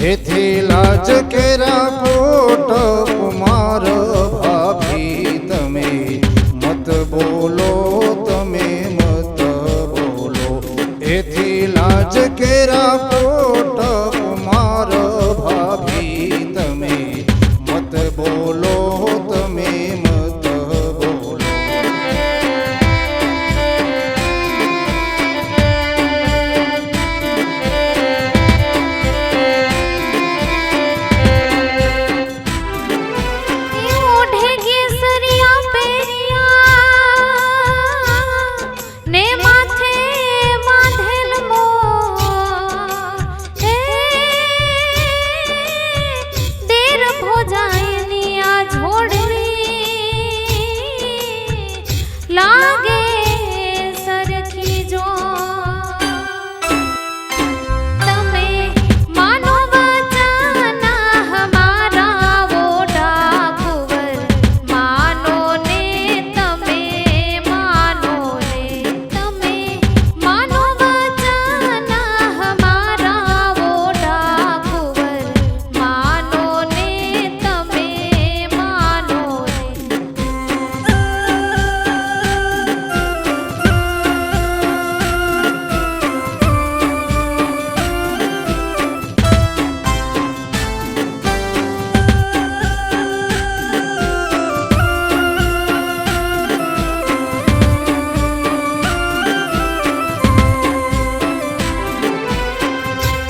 એથી લાજ કેરા કોટ કુમાર ભાભી તમે. મત બોલો, તમે મત બોલો. એથી લાજ કેરા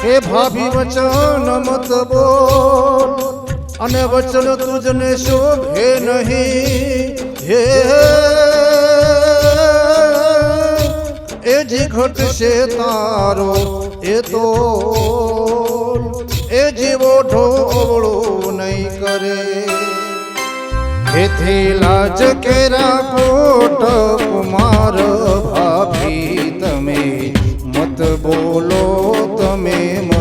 હે ભાભી વચન, મત બોલ. અને વચન તુજને શોભે નહીં. હે એ જી ઘટશે તારો, એ તો એ જીવો ઢોળો નહીં કરે. એથી લાજ કેરા કોટ કુમાર ભાભી તમે. મત બોલો તમે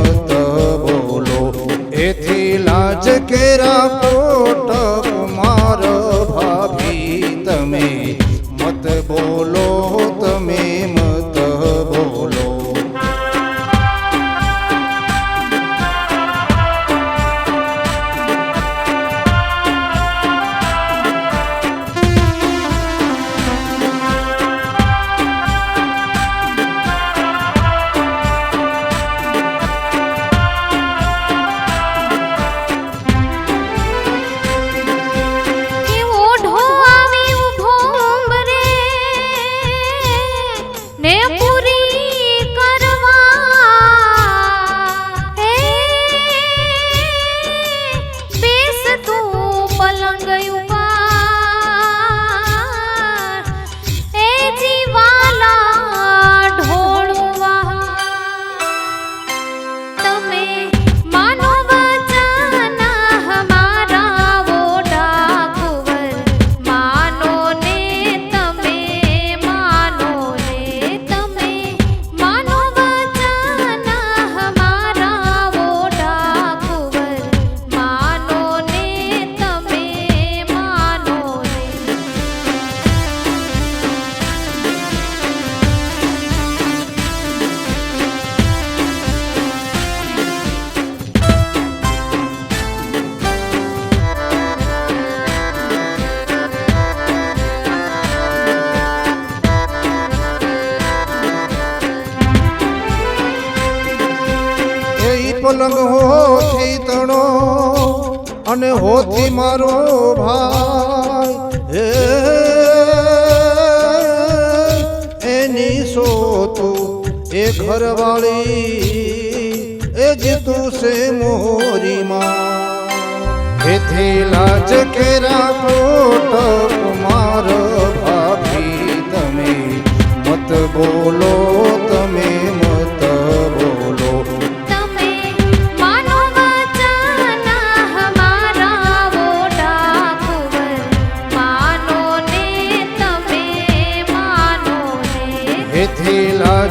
પલંગ હોથી તણો અને હોથી મારો ભાઈ. હે, એની સોતું એ ઘરવાળી, એ જીતું છે મોરીમાં. એથી લાજ કેરા કોટ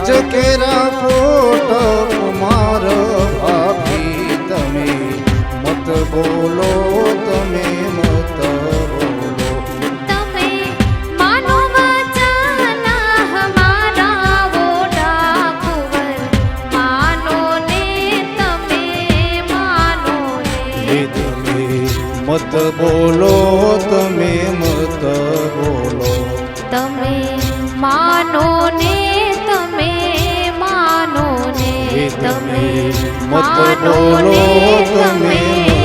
રાજ કેરા કોટ કુમાર ભાભી તમે. મત બોલો તમે મત મત બોલો તમે મત બોલો. તમે માનો તમે માનો તમે.